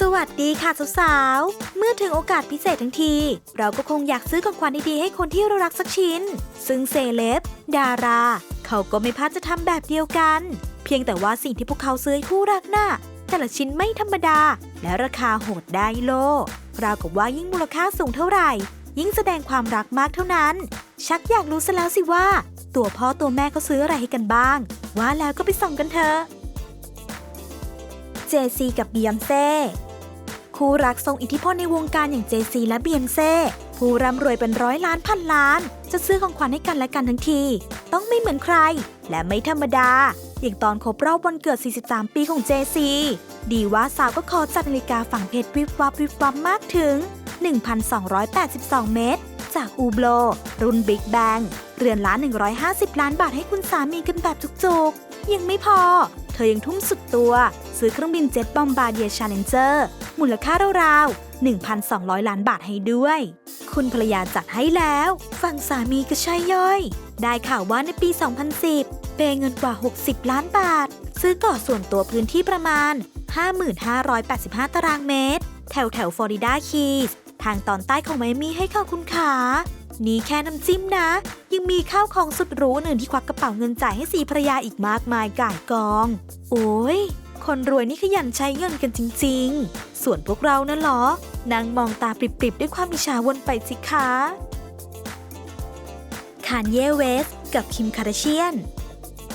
สวัสดีค่ะสาวๆ เมื่อถึงโอกาสพิเศษทั้งที เราก็คงอยากซื้อของขวัญดีๆให้คนที่เรารักสักชิ้น ซึ่งเซเลบดารา เขาก็ไม่พลาดจะทำแบบเดียวกัน เพียงแต่ว่าสิ่งที่พวกเขาซื้อให้คู่รักน่ะแต่ละชิ้นไม่ธรรมดา และราคาโหดได้โล ราวกับว่ายิ่งมูลค่าสูงเท่าไหร่ ยิ่งแสดงความรักมากเท่านั้น ชักอยากรู้ซะแล้วสิว่า ตัวพ่อตัวแม่เขาซื้ออะไรให้กันบ้าง ว่าแล้วก็ไปส่องกันเถอะเจซีกับบียอนเซ่ คู่รักทรงอิทธิพลในวงการอย่างเจซีและเบียนเซ่ผู้ร่ำรวยเป็นร้อยล้านพันล้าน จะซื้อของขวัญให้กันและกันทั้งที ต้องไม่เหมือนใคร และไม่ธรรมดา อย่างตอนครบรอบวันเกิด 43 ปีของเจซี ดีว่าสาวก็ขอจัดนาฬิกาฝังเพชรวิบวับวิบวับมากถึง 1,282 เมตร จากอูโบลรุ่นบิ๊กแบงเรือนล้าน150 ล้านบาทให้คุณสามีกันแบบจุกๆ ยังไม่พอ เธอยังทุ่มสุดตัว ซื้อเครื่องบินเจ็ตบอมบาเดียชาเลนเจอร์มูลค่าราวๆ 1,200 ล้านบาทให้ด้วย คุณภรรยาจัดให้แล้ว ฝั่งสามีก็ใช่ย่อย ได้ข่าวว่าในปี 2010 เปเงินกว่า 60 ล้านบาท ซื้อก่อส่วนตัวพื้นที่ประมาณ 5585 ตารางเมตร แถวแถวฟลอริดาคีสทางตอนใต้ของไมอามี่ให้ค่ะคุณขา นี่แค่น้ำจิ้มนะ ยังมีข้าวของสุดหรูอื่นที่ควักกระเป๋าเงินจ่ายให้สีภรรยาอีกมากมายก่ายกอง โอ้ย คนรวยนี่ขยันใช้เงินกันจริง ๆ ส่วนพวกเรานั่นหรอนั่งมองตาปริบๆ ด้วยความอิจฉาวนไปสิคะคานเยเวส กับคิมคาร์เดเชียน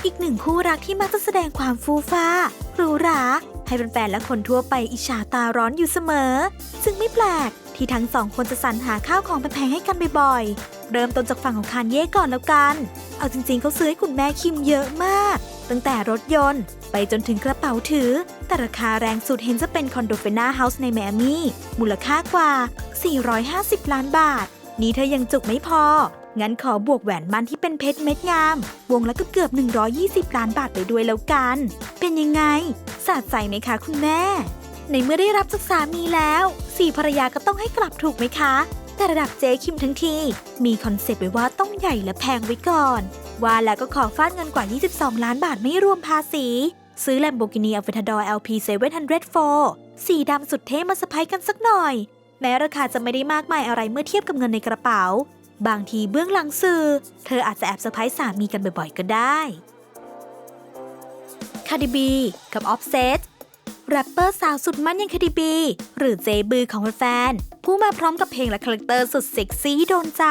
อีกหนึ่งคู่รักที่มักจะแสดงความฟูฟ้าหรูหราให้แฟนๆและคนทั่วไปอิจฉาตาร้อนอยู่เสมอ ซึ่งไม่แปลก ที่ทั้งสองคนจะสรรหาข้าวของแพงๆให้กันบ่อยๆ เริ่มต้นจากฝั่งของคานเย่ก่อนแล้วกัน เอาจริงๆเขาซื้อให้คุณแม่คิมเยอะมาก ตั้งแต่รถยนต์ ไปจนถึงกระเป๋าถือ แต่ราคาแรงสุดเห็นจะเป็นคอนโดเฟน่าเฮาส์ในแมมี่ มูลค่ากว่า 450 ล้านบาท นี้เธอยังจุกไม่พอ งั้นขอบวกแหวนมันที่เป็นเพชรเม็ดงาม วงละก็เกือบ 120 ล้านบาทไปด้วยแล้วกัน เป็นยังไงสะใจไหมคะคุณแม่ ในเมื่อได้รับจากสามีแล้วสี่ภรรยาก็ต้องให้กลับถูกไหมคะ แต่ระดับเจ๊คิมทั้งที มีคอนเซปต์ไว้ว่าต้องใหญ่และแพงไว้ก่อน ว่าแล้วก็ขอฟาดเงินกว่า 22 ล้านบาทไม่รวมภาษี ซื้อ Lamborghini Aventador LP 704สีดำสุดเท่มาสะพายกันสักหน่อย แม้ราคาจะไม่ได้มากมายอะไรเมื่อเทียบกับเงินในกระเป๋า บางทีเบื้องหลังสื่อ เธออาจจะแอบเซอร์ไพรส์สามีกันบ่อยๆ ก็ได้คาร์ดิบีกับออฟเซต แรปเปอร์สาวสุดมั่นย่างคาดิบี หรือเจบือของแฟนๆผู้มาพร้อมกับเพลงและคาแรคเตอร์สุดเซ็กซี่โดนใจ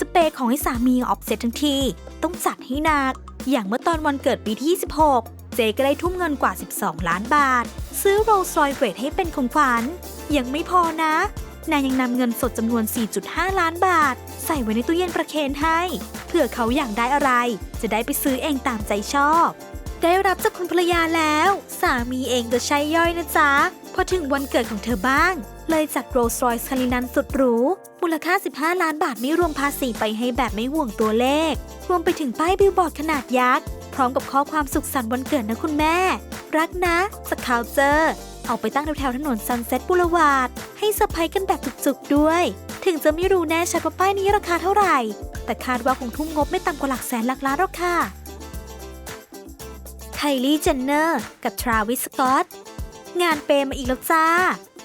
สเปย์ของให้สามีออฟเซตทั้งที ต้องจัดให้หนัก อย่างเมื่อตอนวันเกิดปีที่ 26 เจก็ได้ทุ่มเงินกว่า 12 ล้านบาท ซื้อโรลส์รอยเวทให้เป็นของขวัญ ยังไม่พอนะนางยังนำเงินสดจำนวน 4.5 ล้านบาท ใส่ไว้ในตู้เย็นประเคนให้ เผื่อเขาอยากได้อะไร จะได้ไปซื้อเองตามใจชอบ ได้รับจากคุณภรรยาแล้ว สามีเองก็ใช้ย่อยนะจ๊ะ พอถึงวันเกิดของเธอบ้าง เลยจัดโรลส์รอยส์คารินันสุดหรู มูลค่า 15 ล้านบาทไม่รวมภาษีไปให้แบบไม่ห่วงตัวเลข รวมไปถึงป้ายบิลบอร์ดขนาดยักษ์ พร้อมกับข้อความสุขสันต์วันเกิดนะคุณแม่ รักนะสคาวเจอร์เอาไปตั้งแถวๆถนนซันเซ็ตบูรวาดให้เซอร์ไพรส์กันแบบจุกๆด้วย ถึงจะไม่รู้แน่ชัดว่าป้ายนี้ราคาเท่าไหร่ แต่คาดว่าคงทุ่มงบไม่ต่ำกว่าหลักแสนหลักล้านหรอกค่ะ คลี่เจนเนอร์ กับทราวิสสกอตงานเปมาอีกแล้วจ้า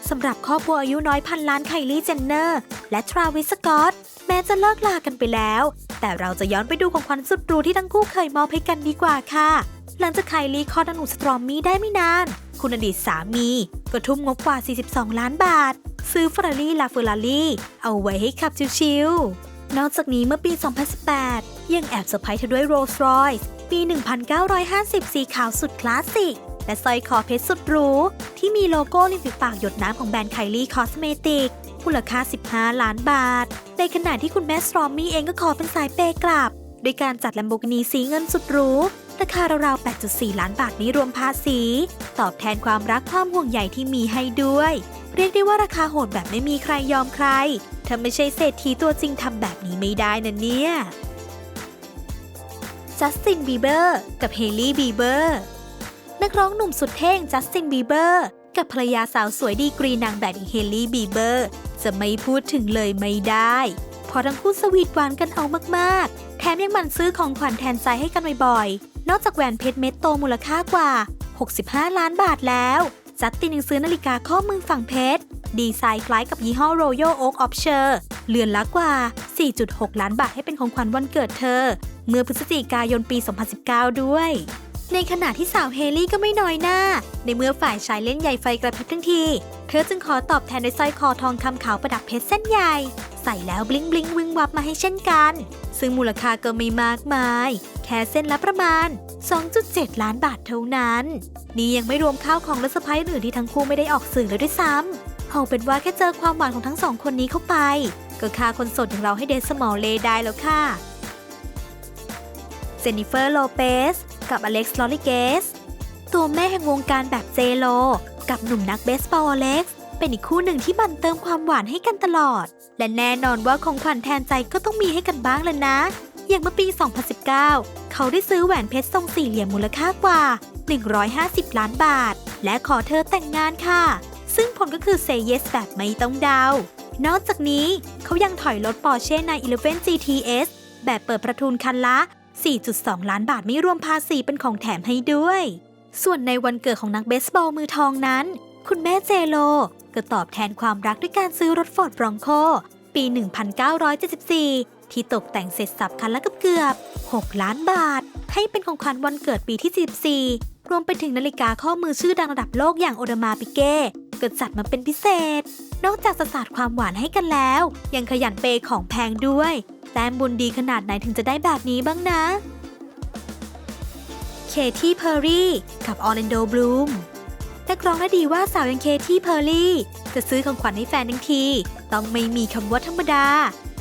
สำหรับครอบครัวอายุน้อยพันล้านไคลี่เจนเนอร์ และทราวิสสกอตแม้จะเลิกลากันไปแล้ว แต่เราจะย้อนไปดูของขวัญสุดหรูที่ทั้งคู่เคยมอบให้กันดีกว่าค่ะ หลังจากไคลี่คลอดอนุสตรอมมี่ได้ไม่นาน คุณอดีตสามี ก็ทุ่มงบกว่า 42 ล้านบาท ซื้อเฟ e รารี่ลาเฟอร์รารี่เอาไว้ให้ขับชิวๆ นอกจากนี้เมื่อปี 2018 ยังแอบเซอร์ไพรส์เธอด้วยโรลส์รอยส์ปี 1950 สีขาวสุดคลาสสิก และสร้อยคอเพชรสุดหรู ที่มีโลโก้ริมฝีปากหยดน้ำของแบรนด์ไคลี่คอสเมติกมูลค่า 15 ล้านบาท ในขณะที่คุณแม่สตรอมมี่เองก็ขอเป็นสายเปย์กลับ โดยการจัด Lamborghini สีเงินสุดหรูราคาราวๆ 8.4 ล้านบาทนี้รวมภาษี ตอบแทนความรักความห่วงใยที่มีให้ด้วย เรียกได้ว่าราคาโหดแบบไม่มีใครยอมใคร ถ้าไม่ใช่เศรษฐีตัวจริงทำแบบนี้ไม่ได้นะเนี่ยจัสตินบีเบอร์กับเฮลี่บีเบอร์นักร้องหนุ่มสุดเท่งจัสตินบีเบอร์กับภรรยาสาวสวยดีกรีนางแบบอย่างเฮลี่บีเบอร์จะไม่พูดถึงเลยไม่ได้เพราะทั้งคู่สวีทหวานกันเอามากๆ แถมยังมันซื้อของขวัญแทนใจให้กันบ่อยๆ นอกจากแหวนเพชรเม็ดโตมูลค่ากว่า 65 ล้านบาทแล้ว จัสตินยังซื้อนาฬิกาข้อมือฝั่งเพชร ดีไซน์คล้ายกับยี่ห้อ Royal Oak Offshore เรือนละกว่า 4.6 ล้านบาทให้เป็นของขวัญวันเกิดเธอ เมื่อพฤศจิกายนปี 2019 ด้วย ในขณะที่สาวเฮลี่ก็ไม่น้อยหน้า ในเมื่อฝ่ายชายเล่นใหญ่ไฟกระพริบทั้งที เธอจึงขอตอบแทนด้วยสร้อยคอทองคำขาวประดับเพชรเส้นใหญ่ ใส่แล้วบลิงบลิงวิงวับมาให้เช่นกัน ซึ่งมูลค่าก็ไม่มากมาย แค่เส้นละประมาณ 2.7 ล้านบาทเท่านั้น นี่ยังไม่รวมข้าวของและสะพ้ายอื่นที่ทั้งคู่ไม่ได้ออกสื่อเลยด้วยซ้ำเอาเป็นว่าแค่เจอความหวานของทั้งสองคนนี้เข้าไป ก็ค่าคนสดอย่างเราให้เดซสมอลเลได้แล้วค่ะ เจนนิเฟอร์โลเปสกับอเล็กซ์ลอริเกสตัวแม่แห่งวงการแบบเจโล กับหนุ่มนักเบสบอลอเล็กซ์ เป็นอีกคู่หนึ่งที่มันเติมความหวานให้กันตลอด และแน่นอนว่าของขวัญแทนใจก็ต้องมีให้กันบ้างเลยนะ อย่างเมื่อปี 2019 เขาได้ซื้อแหวนเพชรทรงสี่เหลี่ยมมูลค่ากว่า 150 ล้านบาท และขอเธอแต่งงานค่ะ ซึ่งผลก็คือ say yes แบบไม่ต้องเดา นอกจากนี้เขายังถอยรถ Porsche 911 GTS แบบเปิดประทุนคันละ 4.2 ล้านบาทไม่รวมภาษีเป็นของแถมให้ด้วย ส่วนในวันเกิดของนักเบสบอลมือทองนั้น คุณแม่เจโล ก็ตอบแทนความรักด้วยการซื้อรถฟอร์ดบรองโค ปี 1974 ที่ตกแต่งเสร็จสับคันละเกือบ 6 ล้านบาท ให้เป็นของขวัญวันเกิดปีที่ 14 รวมไปถึงนาฬิกาข้อมือชื่อดังระดับโลกอย่างโอดามาปิเก้ก็จัดมาเป็นพิเศษ นอกจากสะสาดความหวานให้กันแล้ว ยังขยันเปย์ของแพงด้วยแต้มบุญดีขนาดไหนถึงจะได้แบบนี้บ้างนะ เคที่เพอร์รี่ กับออร์แลนโดบลูม กรองได้ดีว่าสาวอย่างเคที่เพอร์รี่ จะซื้อของขวัญให้แฟนทั้งที ต้องไม่มีคำว่าธรรมดา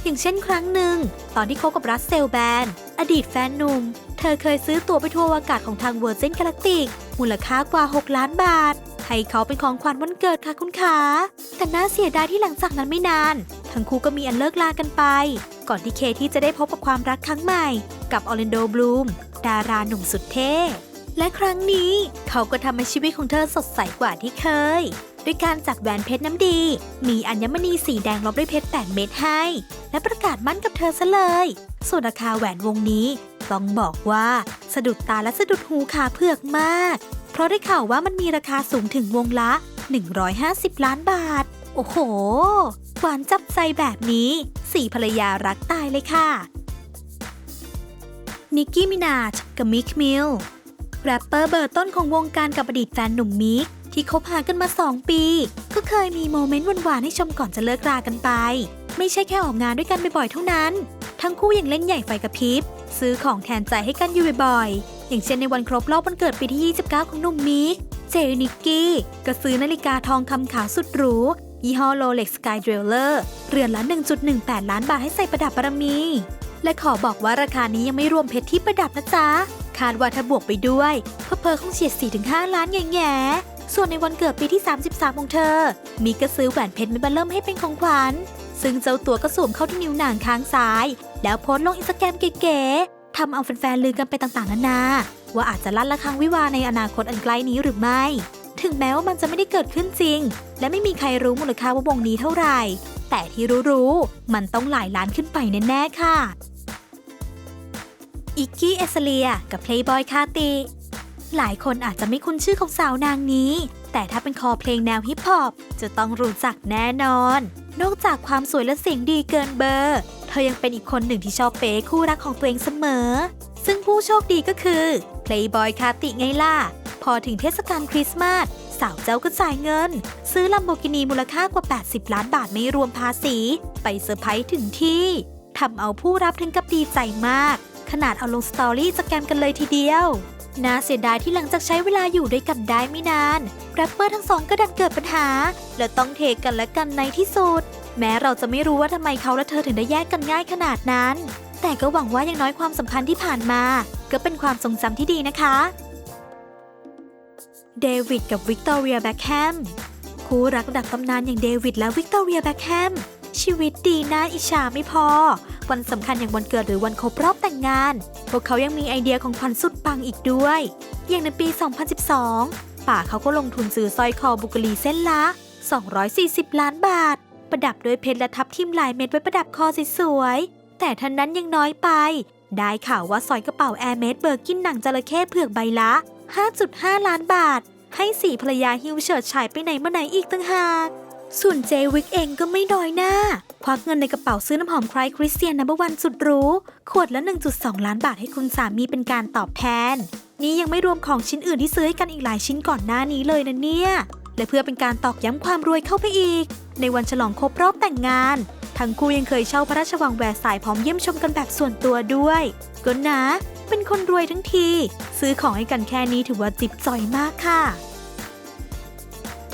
อย่างเช่นครั้งหนึ่ง ตอนที่คบกับรัสเซลแบน อดีตแฟนหนุ่ม เธอเคยซื้อตั๋วไปทัวร์อากาศของทางเวอร์จินกาแล็กติก มูลค่ากว่า 6 ล้านบาท ให้เขาเป็นของขวัญวันเกิดค่ะคุณขาแต่น่าเสียดายที่หลังจากนั้นไม่นาน ทั้งคู่ก็มีอันเลิกลากันไป ก่อนที่เคที่จะได้พบกับความรักครั้งใหม่ กับออร์แลนโดบลูม ดาราหนุ่มสุดเท่ และครั้งนี้เขาก็ทำให้ชีวิตของเธอสดใสกว่าที่เคย ด้วยการจัดแหวนเพชรน้ำดี มีอัญมณีสีแดงลบด้วยเพชร8เม็ดให้ และประกาศมั่นกับเธอซะเลย ส่วนราคาแหวนวงนี้ต้องบอกว่าสะดุดตาและสะดุดหูขาเผือกมาก เพราะได้ข่าวว่ามันมีราคาสูงถึงวงละ 150 ล้านบาท โอ้โห หวานจับใจแบบนี้สี่ภรรยารักตายเลยค่ะ นิกกี้มินาจกับมิกมิล แรปเปอร์เบอร์ต้นของวงการกับอดีตแฟนหนุ่มมิก ที่คบหากันมา 2 ปี ก็เคยมีโมเมนต์หวานๆให้ชมก่อนจะเลิกรากันไป ไม่ใช่แค่ออกงานด้วยกันบ่อยๆเท่านั้น ทั้งคู่ยังเล่นใหญ่ไฟกระพริบ ซื้อของแทนใจให้กันอยู่บ่อยๆ อย่างเช่นในวันครบรอบวันเกิดปีที่ 29 ของหนุ่มมิก เจนิกกี้ก็ซื้อนาฬิกาทองคำขาวสุดหรู ยี่ห้อโรเล็กสกายเดลเลอร์เรือนละ 1.18 ล้านบาทให้ใส่ประดับบารมีและขอบอกว่าราคานี้ยังไม่รวมเพชรที่ประดับนะจ๊ะ คาดว่าถ้าบวกไปด้วยเพอเพอคงเฉียด 4-5 ล้านแง่ๆส่วนในวันเกิดปีที่ 33 ของเธอ มีก็ซื้อแหวนเพชรเม็ดเบลเริ่มให้เป็นของขวัญ ซึ่งเจ้าตัวก็สวมเข้าที่นิ้วหนางข้างซ้าย แล้วโพสต์ลงอินสตาแกรมเก๋ๆทำเอาแฟนๆลือกันไปต่างๆ นานา ว่าอาจจะลั่นละครังวิวาในอนาคตอันใกล้นี้หรือไม่ ถึงแม้ว่ามันจะไม่ได้เกิดขึ้นจริง และไม่มีใครรู้มูลค่าว่าวงนี้เท่าไหร่ แต่ที่รู้ๆ มันต้องหลายล้านขึ้นไปแน่ๆ ค่ะ อิกกี้เอสเลีย กับเพลย์บอยคาติ หลายคนอาจจะไม่คุ้นชื่อของสาวนางนี้ แต่ถ้าเป็นคอเพลงแนวฮิปฮอปจะต้องรู้จักแน่นอน นอกจากความสวยและเสียงดีเกินเบอร์ เธอยังเป็นอีกคนหนึ่งที่ชอบเป๊ะคู่รักของตัวเองเสมอ ซึ่งผู้โชคดีก็คือเพลย์บอยคาติไงล่ะ พอถึงเทศกาลคริสต์มาสสาวเจ้าก็จ่ายเงิน ซื้อลัมโบกินีมูลค่ากว่า 80 ล้านบาทไม่รวมภาษี ไปเซอร์ไพรส์ถึงที่ทำเอาผู้รับถึงกับดีใจมาก ขนาดเอาลงสตอรี่สแกมกันเลยทีเดียว น่าเสียดายที่หลังจากใช้เวลาอยู่ด้วยกันได้ไม่นานแรปเปอร์ทั้งสองก็ดันเกิดปัญหา และต้องเทกันและกันในที่สุด แม้เราจะไม่รู้ว่าทำไมเขาและเธอถึงได้แยกกันง่ายขนาดนั้น แต่ก็หวังว่าอย่างน้อยความสัมพันธ์ที่ผ่านมา ก็เป็นความทรงจำที่ดีนะคะเดวิดกับวิกตอเรียแบ็คแฮมคู่รักระดับตำนานอย่างเดวิดและวิกตอเรียแบ็คแฮมชีวิตดีน่าอิจฉาไม่พอ วันสำคัญอย่างวันเกิดหรือวันครบรอบแต่งงาน พวกเขายังมีไอเดียของขวัญสุดปังอีกด้วย อย่างในปี 2012 ป่าเขาก็ลงทุนซื้อสร้อยคอบุกลีเส้นละ 240 ล้านบาท ประดับด้วยเพชรและทับทิมลายเม็ดไว้ประดับคอสวยๆ แต่ท่านนั้นยังน้อยไป ได้ข่าวว่าสร้อยกระเป๋าแอร์เมดเบอร์กินหนังจระเข้เผือกใบละ 5.5 ล้านบาท ให้สี่ภรรยาฮิวเฉิดฉายไปไหนมาไหนอีกตั้งหาก ส่วนเจวิกเองก็ไม่น้อยหน้า ควักเงินในกระเป๋าซื้อน้ำหอมใครคริสเตียนนับวันสุดหรู ขวดละ 1.2 ล้านบาทให้คุณสามีเป็นการตอบแทน นี่ยังไม่รวมของชิ้นอื่นที่ซื้อให้กันอีกหลายชิ้นก่อนหน้านี้เลยนะเนี่ย และเพื่อเป็นการตอกย้ำความรวยเข้าไปอีก ในวันฉลองครบรอบแต่งงาน ทั้งคู่ยังเคยเช่าพระราชวังแวร์สายพร้อมเยี่ยมชมกันแบบส่วนตัวด้วยก็นะ เป็นคนรวยทั้งที ซื้อของให้กันแค่นี้ถือว่าจิบจ่อยมากค่ะ